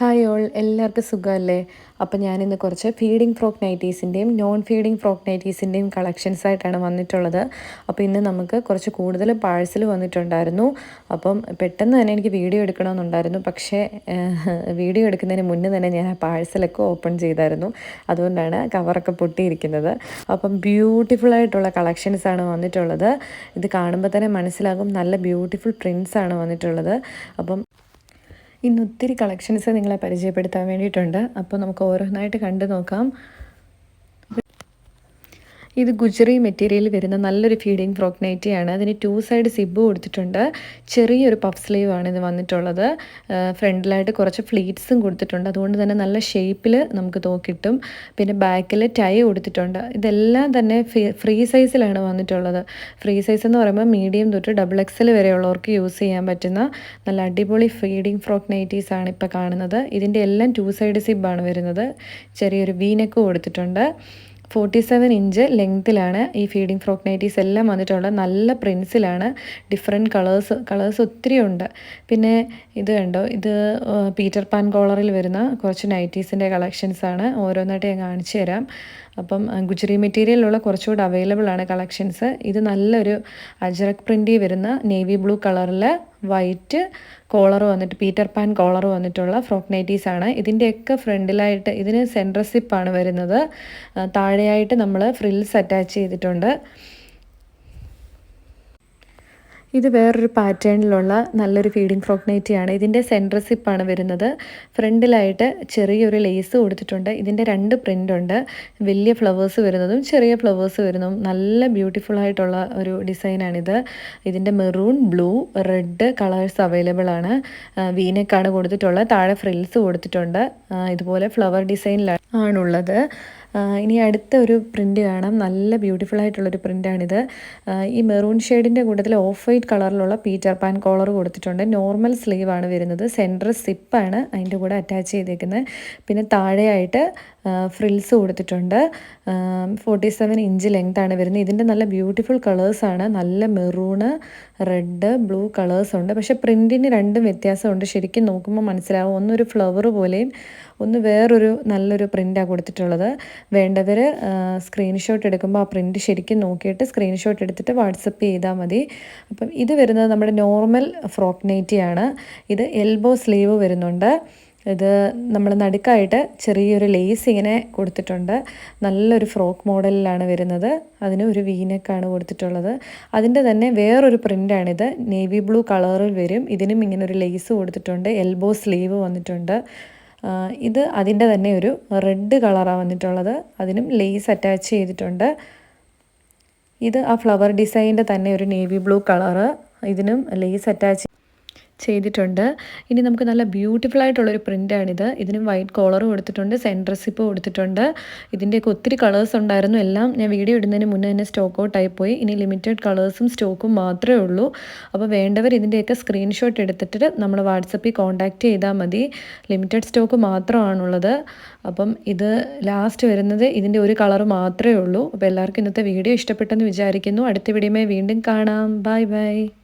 Hi all എല്ലാവർക്കും സുഖമല്ലേ? അപ്പോൾ ഞാനിന്ന് കുറച്ച് ഫീഡിംഗ് ഫ്രോക്ക് നൈറ്റീസിന്റെയും നോൺ ഫീഡിംഗ് ഫ്രോക്ക് നൈറ്റീസിന്റെയും കളക്ഷൻസ് ആയിട്ടാണ് വന്നിട്ടുള്ളത്. അപ്പോൾ ഇന്ന് നമുക്ക് കുറച്ച് കൂടുതൽ പാഴ്സൽ വന്നിട്ടുണ്ടായിരുന്നു. അപ്പം പെട്ടെന്ന് തന്നെ എനിക്ക് വീഡിയോ എടുക്കണമെന്നുണ്ടായിരുന്നു. പക്ഷേ വീഡിയോ എടുക്കുന്നതിന് മുന്നേ തന്നെ ഞാൻ ആ പാഴ്സലൊക്കെ ഓപ്പൺ ചെയ്തായിരുന്നു. അതുകൊണ്ടാണ് കവറൊക്കെ പൊട്ടിയിരിക്കുന്നത്. അപ്പം ബ്യൂട്ടിഫുൾ ആയിട്ടുള്ള കളക്ഷൻസ് ആണ് വന്നിട്ടുള്ളത്. ഇത് കാണുമ്പോൾ തന്നെ മനസ്സിലാകും. നല്ല ബ്യൂട്ടിഫുൾ പ്രിൻസ് ആണ് വന്നിട്ടുള്ളത്. അപ്പം ഇന്ന് ഒത്തിരി കളക്ഷൻസ് നിങ്ങളെ പരിചയപ്പെടുത്താൻ വേണ്ടിയിട്ടുണ്ട്. അപ്പോൾ നമുക്ക് ഓരോന്നായിട്ട് കണ്ടു നോക്കാം. ഇത് ഗുജറി മെറ്റീരിയൽ വരുന്ന നല്ലൊരു ഫീഡിങ് ഫ്രോക്ക് നൈറ്റിയാണ് അതിന് ടു സൈഡ് സിബ് കൊടുത്തിട്ടുണ്ട്. ചെറിയൊരു പഫ് സ്ലീവ് ആണ് ഇത് വന്നിട്ടുള്ളത്. ഫ്രണ്ടിലായിട്ട് കുറച്ച് ഫ്ലീറ്റ്സും കൊടുത്തിട്ടുണ്ട്. അതുകൊണ്ട് തന്നെ നല്ല ഷേപ്പിൽ നമുക്ക് തോക്കിട്ടും. പിന്നെ ബാക്കിൽ ടൈ കൊടുത്തിട്ടുണ്ട്. ഇതെല്ലാം തന്നെ ഫ്രീ സൈസിലാണ് വന്നിട്ടുള്ളത്. ഫ്രീ സൈസ് എന്ന് പറയുമ്പോൾ മീഡിയം തൊട്ട് ഡബിൾ എക്സൽ വരെയുള്ളവർക്ക് യൂസ് ചെയ്യാൻ പറ്റുന്ന നല്ല അടിപൊളി ഫീഡിങ് ഫ്രോക്ക് നൈറ്റീസ് ആണ് ഇപ്പോൾ കാണുന്നത്. ഇതിന്റെ എല്ലാം ടു സൈഡ് സിബാണ് വരുന്നത്. ചെറിയൊരു വീനക്ക് കൊടുത്തിട്ടുണ്ട്. ഫോർട്ടി സെവൻ ഇഞ്ച് ലെങ്ത്തിലാണ് ഈ ഫീഡിങ് ഫ്രോക്ക് നൈറ്റീസ് എല്ലാം വന്നിട്ടുള്ളത്. നല്ല പ്രിൻസിലാണ് ഡിഫറെന്റ് കളേഴ്സ് കളേഴ്സ് ഒത്തിരി ഉണ്ട്. പിന്നെ ഇത് കണ്ടോ? ഇത് പീറ്റർ പാൻ കോളറിൽ വരുന്ന കുറച്ച് നൈറ്റീസിന്റെ കളക്ഷൻസാണ് ഓരോന്നായിട്ട് ഞാൻ കാണിച്ചു തരാം. അപ്പം ഗുജറി മെറ്റീരിയലുള്ള കുറച്ചുകൂടി അവൈലബിൾ ആണ് കളക്ഷൻസ് ഇത് നല്ലൊരു അജറക് പ്രിന്റി വരുന്ന നേവി ബ്ലൂ കളറിൽ വൈറ്റ് കോളർ വന്നിട്ട് പീറ്റർ പാൻ കോളർ വന്നിട്ടുള്ള ഫ്രോക്ക് നൈറ്റീസ് ആണ്. ഇതിന്റെയൊക്കെ ഫ്രണ്ടിലായിട്ട് ഇതിന് സെൻട്രസിപ്പാണ് വരുന്നത്. താഴെയായിട്ട് നമ്മൾ ഫ്രിൽസ് അറ്റാച്ച് ചെയ്തിട്ടുണ്ട്. ഇത് വേറൊരു പാറ്റേണിലുള്ള നല്ലൊരു ഫീഡിംഗ് ഫ്രോക്ക് നൈറ്റിയാണ് ഇതിന്റെ സെന്റർ സിപ്പാണ് വരുന്നത്. ഫ്രണ്ടിലായിട്ട് ചെറിയൊരു ലേസ് കൊടുത്തിട്ടുണ്ട്. ഇതിന്റെ രണ്ട് പ്രിന്റ് ഉണ്ട്. വലിയ ഫ്ലവേഴ്സ് വരുന്നതും ചെറിയ ഫ്ലവേഴ്സ് വരുന്നതും നല്ല ബ്യൂട്ടിഫുൾ ആയിട്ടുള്ള ഒരു ഡിസൈനാണിത് ഇതിന്റെ maroon blue red colours available ആണ്. വീനക്കാണ് കൊടുത്തിട്ടുള്ളത്. താഴെ ഫ്രിൽസ് കൊടുത്തിട്ടുണ്ട്. ഇതുപോലെ ഫ്ലവർ ഡിസൈനിലാണ് ആണുള്ളത്. ഇനി അടുത്ത ഒരു പ്രിന്റ് കാണാം. നല്ല ബ്യൂട്ടിഫുൾ ആയിട്ടുള്ളൊരു പ്രിന്റാണിത് ഈ മെറൂൺ ഷെയ്ഡിന്റെ കൂട്ടത്തിൽ ഓഫ് വൈറ്റ് കളറിലുള്ള പീറ്റർ പാൻ കോളർ കൊടുത്തിട്ടുണ്ട് നോർമൽ സ്ലീവാണ് വരുന്നത്. സെന്റർ സിപ്പാണ് അതിന്റെ കൂടെ അറ്റാച്ച് ചെയ്തേക്കുന്നത് പിന്നെ താഴെയായിട്ട് ഫ്രിൽസ് കൊടുത്തിട്ടുണ്ട്. ഫോർട്ടി സെവൻ ഇഞ്ച് ആണ് വരുന്നത്. ഇതിന്റെ നല്ല ബ്യൂട്ടിഫുൾ കളേഴ്സാണ് നല്ല മെറൂണ് റെഡ് ബ്ലൂ കളേഴ്സ് ഉണ്ട്. പക്ഷേ പ്രിന്റിന് രണ്ടും വ്യത്യാസമുണ്ട്. ശരിക്കും നോക്കുമ്പോൾ മനസ്സിലാവും. ഒന്നൊരു ഫ്ലവർ പോലെയും ഒന്ന് വേറൊരു നല്ലൊരു പ്രിന്റാണ് കൊടുത്തിട്ടുള്ളത്. വേണ്ടവർ സ്ക്രീൻഷോട്ട് എടുക്കുമ്പോൾ ആ പ്രിന്റ് ശരിക്കും നോക്കിയിട്ട് സ്ക്രീൻഷോട്ട് എടുത്തിട്ട് വാട്സപ്പ് ചെയ്താൽ മതി. അപ്പം ഇത് വരുന്നത് നമ്മുടെ നോർമൽ ഫ്രോക്ക് നൈറ്റിയാണ് ഇത് എൽബോ സ്ലീവ് വരുന്നുണ്ട്. ഇത് നമ്മൾ നടുക്കായിട്ട് ചെറിയൊരു ലേസ് ഇങ്ങനെ കൊടുത്തിട്ടുണ്ട്. നല്ലൊരു ഫ്രോക്ക് മോഡലിലാണ് വരുന്നത്. അതിന് ഒരു വീനക്കാണ് കൊടുത്തിട്ടുള്ളത്. അതിന്റെ തന്നെ വേറൊരു പ്രിന്റാണിത് നേവി ബ്ലൂ കളറിൽ വരും. ഇതിനും ഇങ്ങനെ ഒരു ലേസ് കൊടുത്തിട്ടുണ്ട്. എൽബോ സ്ലീവ് വന്നിട്ടുണ്ട്. ഇത് അതിന്റെ തന്നെ ഒരു റെഡ് കളറാണ് വന്നിട്ടുള്ളത്. അതിനും ലേസ് അറ്റാച്ച് ചെയ്തിട്ടുണ്ട്. ഇത് ആ ഫ്ലവർ ഡിസൈനിന്റെ തന്നെ ഒരു നേവി ബ്ലൂ കളറ് ഇതിനും ലേസ് അറ്റാച്ച് ചെയ്തിട്ടുണ്ട്. ഇനി നമുക്ക് നല്ല ബ്യൂട്ടിഫുൾ ആയിട്ടുള്ളൊരു പ്രിന്റാണിത് ഇതിന് വൈറ്റ് കോളർ കൊടുത്തിട്ടുണ്ട് സെന്റർ സിപ്പ് കൊടുത്തിട്ടുണ്ട് ഇതിന്റെയൊക്കെ ഒത്തിരി കളേഴ്സ് ഉണ്ടായിരുന്നു. എല്ലാം ഞാൻ വീഡിയോ ഇടുന്നതിന് മുന്നേ തന്നെ സ്റ്റോക്ക് ഔട്ട് ആയിപ്പോയി. ഇനി ലിമിറ്റഡ് കളേഴ്സും സ്റ്റോക്കും മാത്രമേ ഉള്ളൂ. അപ്പോൾ വേണ്ടവർ ഇതിന്റെയൊക്കെ സ്ക്രീൻഷോട്ട് എടുത്തിട്ട് നമ്മൾ വാട്സപ്പിൽ കോൺടാക്റ്റ് ചെയ്താൽ മതി. ലിമിറ്റഡ് സ്റ്റോക്ക് മാത്രമാണുള്ളത്. അപ്പം ഇത് ലാസ്റ്റ് വരുന്നത് ഇതിന്റെ ഒരു കളർ മാത്രമേ ഉള്ളൂ. അപ്പോൾ എല്ലാവർക്കും ഇന്നത്തെ വീഡിയോ ഇഷ്ടപ്പെട്ടെന്ന് വിചാരിക്കുന്നു. അടുത്ത വീഡിയോമായി വീണ്ടും കാണാം. Bye bye